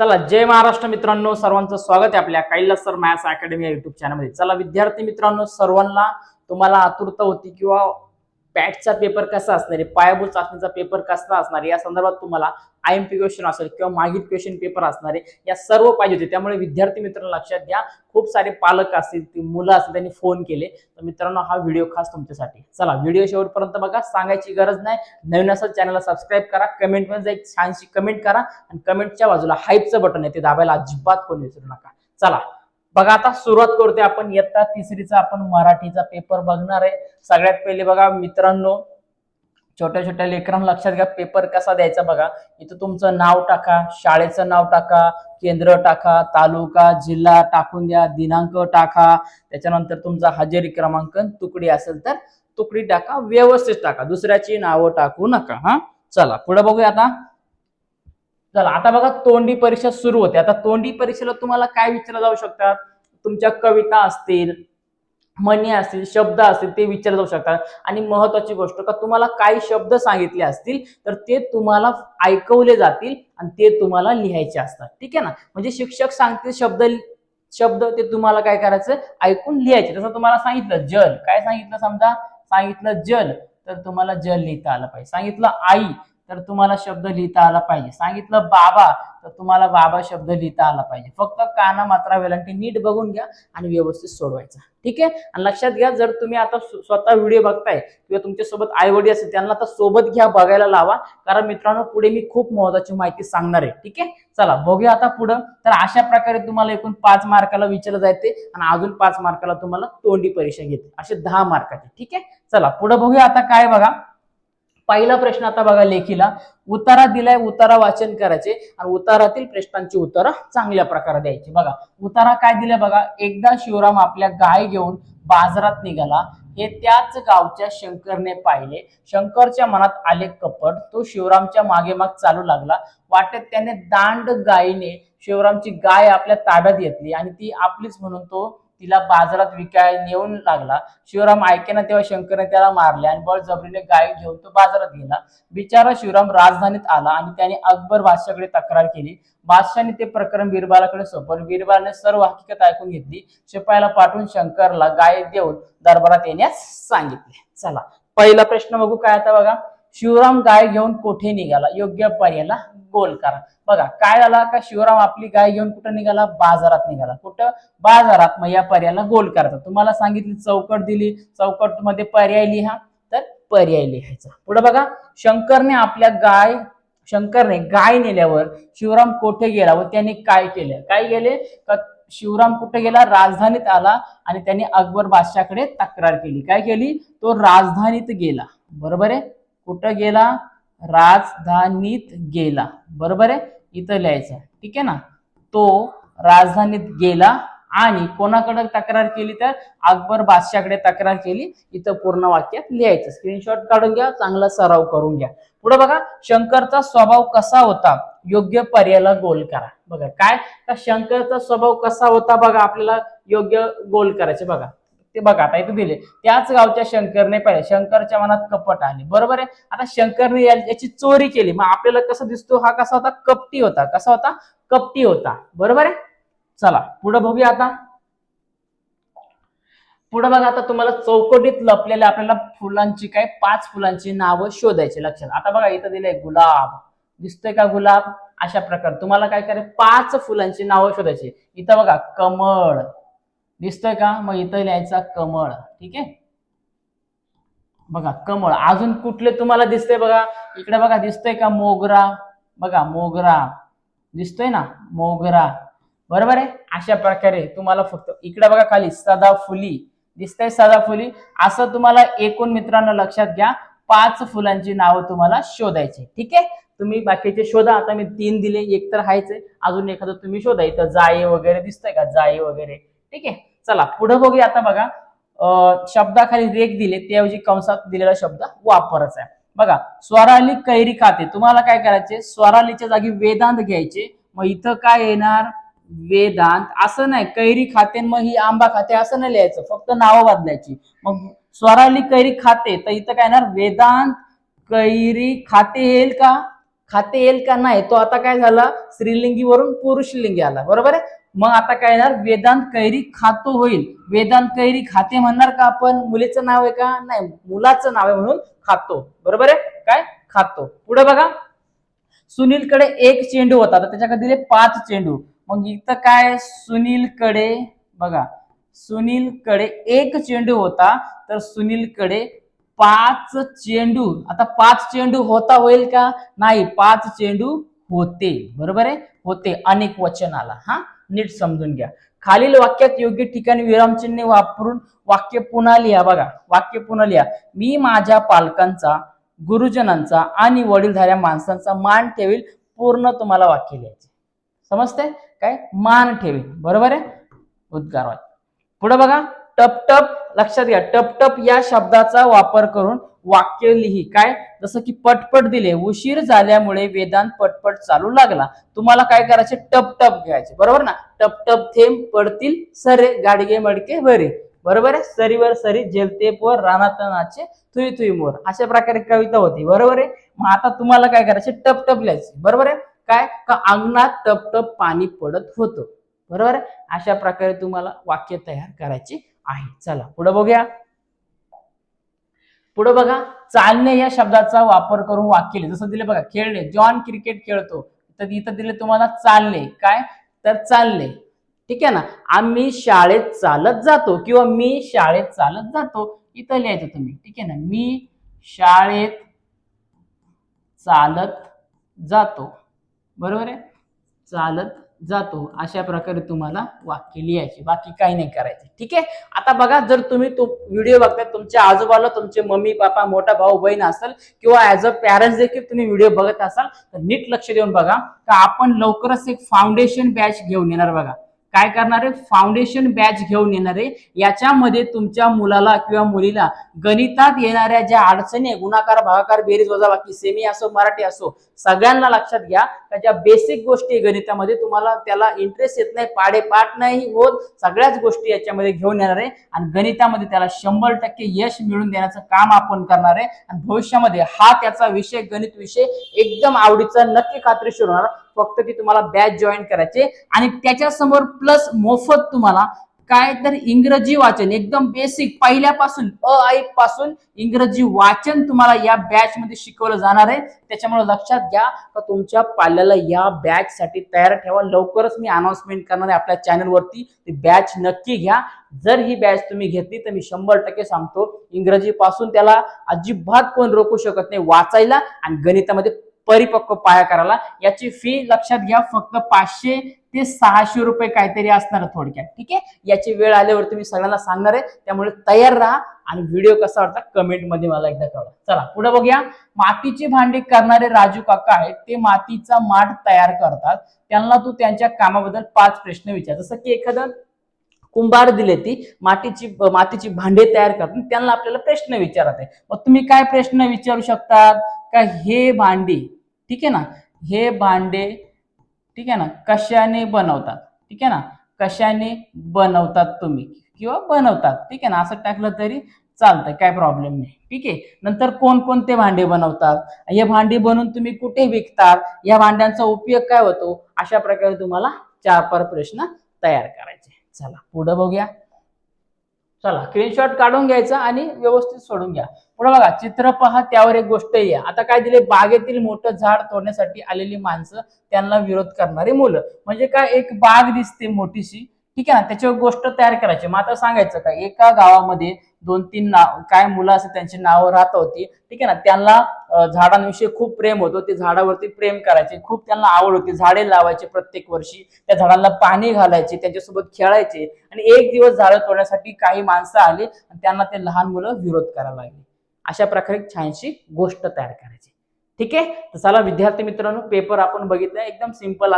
चला जय महाराष्ट्र मित्रांनो. सर्वांचं स्वागत आहे आपल्या कैलास सर मॅथ्स अकॅडमी या युट्यूब चॅनलमध्ये चला विद्यार्थी मित्रांनो सर्वांना तुम्हाला आतुरता होती किंवा पॅटचा पेपर कसा असणार आहे? पायाभूत चाचणीचा पेपर कसा असणार आहे? या संदर्भात तुम्हाला आय एम पी क्वेश्चन असेल किंवा मागील क्वेश्चन पेपर असणार आहे या सर्व पाहिजे होते. त्यामुळे विद्यार्थी मित्रांनो लक्षात घ्या. खूप सारे पालक असतील मुलं असतील त्यांनी फोन केले. तर मित्रांनो हा व्हिडिओ खास तुमच्यासाठी. चला व्हिडिओ शेवटपर्यंत बघा. सांगायची गरज नाही. नवीन असेल चॅनलला सबस्क्राईब करा. कमेंटमध्ये एक छानशी कमेंट करा. आणि कमेंटच्या बाजूला हाईपचं बटन आहे ते दाबायला अजिबात कोणी विसरू नका. चला. बघा आता सुरुवात करते आपण. इयत्ता तिसरीचा आपण मराठीचा पेपर बघणार आहे. सगळ्यात पहिले बघा मित्रांनो छोट्या छोट्या लेकरांना लक्षात घ्या पेपर कसा द्यायचा बघा. इथं तुमचं नाव टाका शाळेचं नाव टाका केंद्र टाका तालुका जिल्हा टाकून द्या दिनांक टाका. त्याच्यानंतर तुमचा हजेरी क्रमांक तुकडी असेल तर तुकडी टाका व्यवस्थित टाका. दुसऱ्याची नावं टाकू नका हा? चला पुढे बघूया आता. झालं. आता बघा तोंडी परीक्षा सुरू होते. आता तोंडी परीक्षेला तुम्हाला काय विचारलं जाऊ शकतात? तुमच्या कविता असतील म्हणी असतील शब्द असतील ते विचारले जाऊ शकतात. आणि महत्वाची गोष्ट का तुम्हाला काही शब्द सांगितले असतील तर ते तुम्हाला ऐकवले जातील आणि ते तुम्हाला लिहायचे असतात. ठीक आहे ना? म्हणजे शिक्षक सांगतील शब्द शब्द ते तुम्हाला काय करायचं? ऐकून लिहायचे. जसं तुम्हाला सांगितलं जल. काय सांगितलं समजा? सांगितलं जल. तर तुम्हाला जल लिहिता आलं पाहिजे. सांगितलं आई. तर तुम्हाला शब्द लिहिता आला पाहिजे. सांगितलं बाबा तर तुम्हाला बाबा शब्द लिहिता आला पाहिजे. फक्त काना मात्रा वेलांटी नीट बघून घ्या आणि व्यवस्थित सोडवायचा. ठीक आहे? आणि लक्षात घ्या जर तुम्ही आता स्वतः व्हिडिओ बघताय किंवा तुमच्यासोबत असेल त्यांना आता सोबत घ्या बघायला लावा. कारण मित्रांनो पुढे मी खूप महत्वाची माहिती सांगणार आहे. ठीक आहे? चला बघूया आता पुढं. तर अशा प्रकारे तुम्हाला एकूण पाच मार्काला विचारलं जायचे आणि अजून पाच मार्काला तुम्हाला तोंडी परीक्षा घेते. असे दहा मार्काचे. ठीक आहे? चला पुढे बघूया आता काय बघा. पहिला प्रश्न आता बघा लेखीला. उतारा दिलाय उतारा वाचन करायचे. आणि उतारातील प्रश्नांची उत्तरं चांगल्या प्रकारे द्यायची. बघा उतारा काय दिलाय बघा? एकदा शिवराम आपल्या गाय घेऊन बाजारात निघाला. हे त्याच गावच्या शंकरने पाहिले. शंकरच्या मनात आले कपट. तो शिवरामच्या मागे माग चालू लागला. वाटेत त्याने दांड गायीने शिवरामची गाय आपल्या ताब्यात घेतली आणि ती आपलीच म्हणून तो तिला बाजारात विकाय नेऊन लागला. शिवराम ऐकेना तेव्हा शंकरने त्याला मारले आणि बळजबरीने गाय घेऊन तो बाजारात गेला. बिचारा शिवराम राजधानीत आला आणि त्याने अकबर बादशाहकडे तक्रार केली. बादशाने ते प्रकरण बिरबालाकडे सोपवलं. बिरबालने सर्व हकीकत ऐकून घेतली. शिपायाला पाठवून शंकरला गाय देऊन दरबारात येण्यास सांगितले. चला पहिला प्रश्न बघू काय आता बघा. शिवराम गाय घेऊन कोठे निघाला? योग्य पर्यायला गोल करा. बघा काय झाला का शिवराम आपली गाय घेऊन कुठं निघाला? बाजारात निघाला. कुठं? बाजारात. मग या पर्यायाला गोल करायचा तुम्हाला सांगितली चौकट दिली. चौकटमध्ये पर्याय लिहा. तर पर्याय लिहायचा. पुढे बघा शंकरने आपल्या गाय शंकरने गाय नेल्यावर शिवराम कोठे गेला व त्याने काय केलं? काय गेले का शिवराम कुठे गेला? राजधानीत आला आणि त्याने अकबर बादशाहकडे तक्रार केली. काय केली? तो राजधानीत गेला. बरोबर आहे? कुठं गेला? राजधानीत गेला. बरोबर आहे? इथं लिहायचं ठीक आहे ना? तो राजधानीत गेला आणि कोणाकडे तक्रार केली तर? अकबर बादशाहकडे तक्रार केली. इथं पूर्ण वाक्यात लिहायचं. स्क्रीनशॉट काढून घ्या चांगला सराव करून घ्या. पुढे बघा शंकरचा स्वभाव कसा होता? योग्य पर्यायाला गोल करा. बघा काय? का शंकरचा स्वभाव कसा होता बघा आपल्याला योग्य गोल करायचे बघा. ते बघा आता इथे दिले. त्याच गावच्या शंकरने पाहिले. शंकरच्या मनात कपट आले. बरोबर आहे? आता शंकरने याची चोरी केली. मग आपल्याला कसं दिसतो? हा कसा होता? कपटी होता. कसा होता? कपटी होता. बरोबर आहे? चला पुढे बघूया आता. पुढे बघा आता तुम्हाला चौकटीत लपलेल्या आपल्याला फुलांची काय? पाच फुलांची नावं शोधायची लक्षात. आता बघा इथं दिलंय गुलाब. दिसतोय का गुलाब? अशा प्रकारे. तुम्हाला काय करायचं? पाच फुलांची नावं शोधायची. इथं बघा कमळ. दिसतंय का? मग इथं लिहायचा कमळ. ठीक आहे? बघा कमळ. अजून कुठले तुम्हाला दिसतंय बघा? इकडे बघा दिसतंय का मोगरा? बघा मोगरा. दिसतोय ना? मोगरा. बरोबर आहे? अशा प्रकारे तुम्हाला फक्त इकडे बघा खाली सदाफुली दिसतंय सदाफुली असं तुम्हाला एकूण मित्रांनो लक्षात घ्या. पाच फुलांची नावं तुम्हाला शोधायची. ठीक आहे? तुम्ही बाकीचे शोधा. आता मी तीन दिले. एक तर हायचे अजून एखादं तुम्ही शोधा. इथं जाई वगैरे दिसतंय का? जाई वगैरे. ठीक आहे? चला पुढे बघूया आता बघा. शब्दाखाली रेख दिले त्याऐवजी कंसात दिलेला शब्द वापरच आहे. बघा स्वराली कैरी खाते. तुम्हाला काय करायचे स्वरालीच्या जागी वेदांत घ्यायचे. मग इथं काय येणार? वेदांत. असं नाही कैरी खाते मग ही आंबा खाते असं नाही लिहायचं. फक्त नावं बदलायची. मग स्वराली कैरी खाते तर इथं काय येणार? वेदांत कैरी खाते येईल का? खाते येईल का नाही? तो आता काय झाला? स्त्रीलिंगीवरून पुरुषलिंगी आला. बरोबर आहे? मग आता काय येणार? वेदांत कैरी खातो होईल. वेदांत कैरी खाते म्हणणार का आपण? मुलीचं नाव आहे का? नाही मुलाचं नाव आहे म्हणून खातो. बरोबर आहे? काय? खातो. पुढे बघा. सुनीलकडे एक चेंडू होता. तर त्याच्याकडे दिले पाच चेंडू. मग इथं काय? सुनीलकडे बघा. सुनीलकडे एक चेंडू होता. तर सुनीलकडे पाच चेंडू. आता पाच चेंडू होता होईल का? नाही पाच चेंडू होते. बरोबर आहे? होते अनेक वचन आला हा? नीट समजून घ्या. खालील वाक्यात योग्य ठिकाणी विरामचिन्ह वापरून वाक्य पुन्हा लिहा. बघा वाक्य पुन्हा लिहा. मी माझ्या पालकांचा गुरुजनांचा आणि वडीलधाऱ्या माणसांचा मान ठेवील पूर्ण तुम्हाला वाक्य लिहायचे. समजते काय? मान ठेवील. बरोबर आहे? उद्गार पुढे बघा. टपटप लक्षात घ्या टपटप या शब्दाचा वापर करून वाक्य लिही. काय? जसं की पटपट दिले उशीर झाल्यामुळे वेदांत पटपट चालू लागला. तुम्हाला काय करायचे? टप टप घ्यायचे. बरोबर ना? टप टप थेंब पडतील सरे गाडगे मडके बरे बरोबर आहे? सरीवर सरी जेलते वर रानातनाचे थुई तुई तुई मोर. अशा प्रकारे कविता होती. बरोबर आहे? मग आता तुम्हाला काय करायचे? टपटप लिहायचे. बरोबर आहे? काय? का अंगणात टप टप पाणी पडत होतं. बरोबर आहे? अशा प्रकारे तुम्हाला वाक्य तयार करायची. आहे. चला पुढे बघूया. पुढे बघा चालणे या शब्दाचा वापर करून वाक्य जसं दिले बघा खेळणे. जॉन क्रिकेट खेळतो. तर इथं दिले तुम्हाला चालणे. काय? तर चालणे. ठीक आहे ना? आम्ही शाळेत चालत जातो किंवा मी शाळेत चालत जातो इथं लिहायचं तुम्ही. ठीक आहे ना? मी शाळेत चालत जातो. बरोबर आहे? चालत जातो अशा प्रकारे तुम्हाला वाक्य लिहायचे. बाकी काही नाही करायचे. ठीक आहे? आता बघा जर तुम्ही तो व्हिडिओ बघताय तुमच्या आजोबाला तुमचे मम्मी पापा मोठा भाऊ बहीण असेल किंवा ऍज अ पॅरेंट्स देखील तुम्ही व्हिडिओ बघत असाल तर नीट लक्ष देऊन बघा का आपण लवकरच एक फाउंडेशन बॅच घेऊन येणार बघा. काय करणार? आहे फाउंडेशन बॅच घेऊन येणार. आहे याच्यामध्ये तुमच्या मुलाला किंवा मुलीला गणितात येणाऱ्या ज्या अडचणी आहे, गुणाकार भागाकार बेरीज वजाबाकी सेमी असो मराठी असो सगळ्यांना लक्षात घ्या. का ज्या बेसिक गोष्टी गणितामध्ये तुम्हाला त्याला इंटरेस्ट येत नाही पाडेपाठ नाही होत. सगळ्याच गोष्टी याच्यामध्ये घेऊन येणार आहे. आणि गणितामध्ये त्याला शंभर टक्के यश मिळून देण्याचं काम आपण करणार आहे. आणि भविष्यामध्ये हा त्याचा विषय गणित विषय एकदम आवडीचा नक्की खात्रीशीर होणार. फक्त ती तुम्हाला बॅच जॉईन करायचे. आणि त्याच्यासमोर प्लस मोफत तुम्हाला काय तर इंग्रजी वाचन एकदम बेसिक पहिल्यापासून अ आई पासून इंग्रजी वाचन तुम्हाला या बॅच मध्ये शिकवलं जाणार आहे. त्याच्यामुळे लक्षात घ्या का तुमच्या पाल्याला या बॅच साठी तयार ठेवा. लवकरच मी अनाउन्समेंट करणार आहे आपल्या चॅनलवरती ती बॅच नक्की घ्या. जर ही बॅच तुम्ही घेतली तर मी शंभर टक्के सांगतो इंग्रजी पासून त्याला अजिबात कोण रोखू शकत नाही वाचायला आणि गणितामध्ये परिपक्व पाया करायला. याची फी लक्षात घ्या फक्त पाचशे ते सहाशे रुपये काहीतरी असणार थोडक्यात. ठीक आहे? याची वेळ आल्यावरती मी सगळ्यांना सांगणार आहे. त्यामुळे तयार राहा आणि व्हिडिओ कसा वाटता कमेंटमध्ये मला एकदा कळवा. चला पुढे बघूया. मातीची भांडी करणारे राजू काका आहेत. ते मातीचा माठ तयार करतात. त्यांना तू त्यांच्या कामाबद्दल पाच प्रश्न विचार. जसं की एखादं कुंभार दिले ती मातीची मातीची भांडे तयार करतात. त्यांना आपल्याला प्रश्न विचारत आहे. मग तुम्ही काय प्रश्न विचारू शकतात? का हे भांडी ठीक आहे ना? हे भांडे ठीक आहे ना? कशाने बनवतात? ठीक आहे ना? कशाने बनवतात तुम्ही? किंवा बनवतात ठीक आहे ना? असं टाकलं तरी चालतंय काय प्रॉब्लेम नाही. ठीक आहे? नंतर कोणकोणते भांडे बनवतात? हे भांडी बनवून तुम्ही कुठे विकतात? या भांड्यांचा उपयोग काय होतो? अशा प्रकारे तुम्हाला चार पाच प्रश्न तयार करायचे. चला पुढे बघूया. चला स्क्रीनशॉट काढून घ्यायचा आणि व्यवस्थित सोडून घ्या. पुढे बघा चित्र पहा त्यावर एक गोष्ट आहे आता काय दिले बागेतील मोठं झाड तोडण्यासाठी आलेली माणसं त्यांना विरोध करणारी मुलं. म्हणजे काय? एक बाग दिसते मोठीशी. ठीक आहे ना? त्याच्यावर गोष्ट तयार करायची. मग आता सांगायचं का एका गावामध्ये दोन तीन नाव काय मुलं असं त्यांची नावं राहत होती. ठीक आहे ना? त्यांना झाडांविषयी खूप प्रेम होतो. ते झाडावरती प्रेम करायचे. खूप त्यांना आवड होती. झाडे लावायचे प्रत्येक वर्षी. त्या झाडांना पाणी घालायचे. त्यांच्यासोबत खेळायचे. आणि एक दिवस झाडं तोडण्यासाठी काही माणसं आली आणि त्यांना ते लहान मुलं विरोध करायला लागले. अशा प्रकारे छानशी गोष्ट तयार करायची. ठीक आहे? तर चला विद्यार्थी मित्रांनो पेपर आपण बघितला. एकदम सिंपल